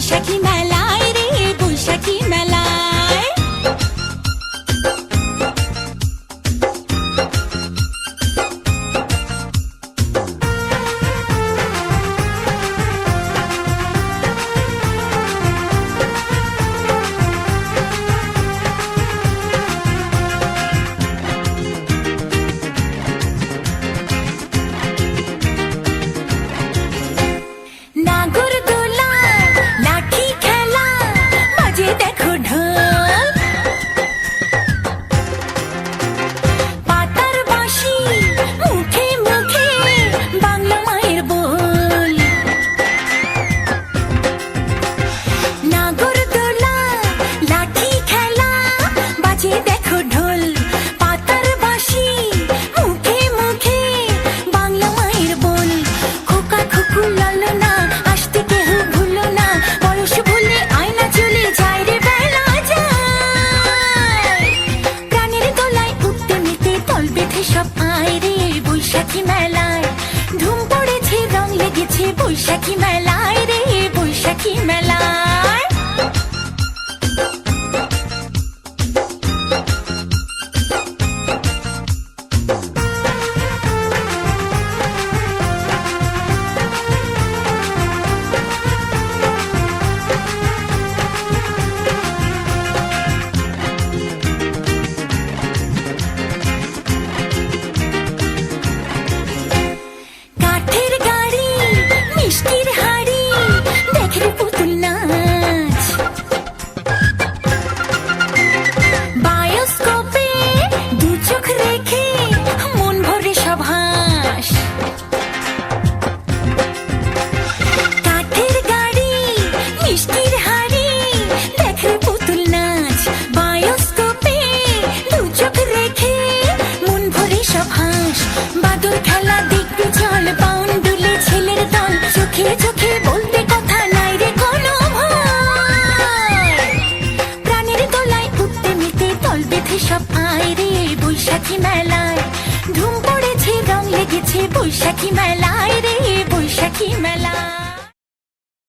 Shaki my life. আয় রে বৈশাখী মেলায়। ধুম পড়েছে রং লেগেছে বৈশাখী মেলায়। সব আয় রে বৈশাখী মেলায়। ধুম পড়েছে রং লেগেছে বৈশাখী মেলায় রে বৈশাখী মেলায়।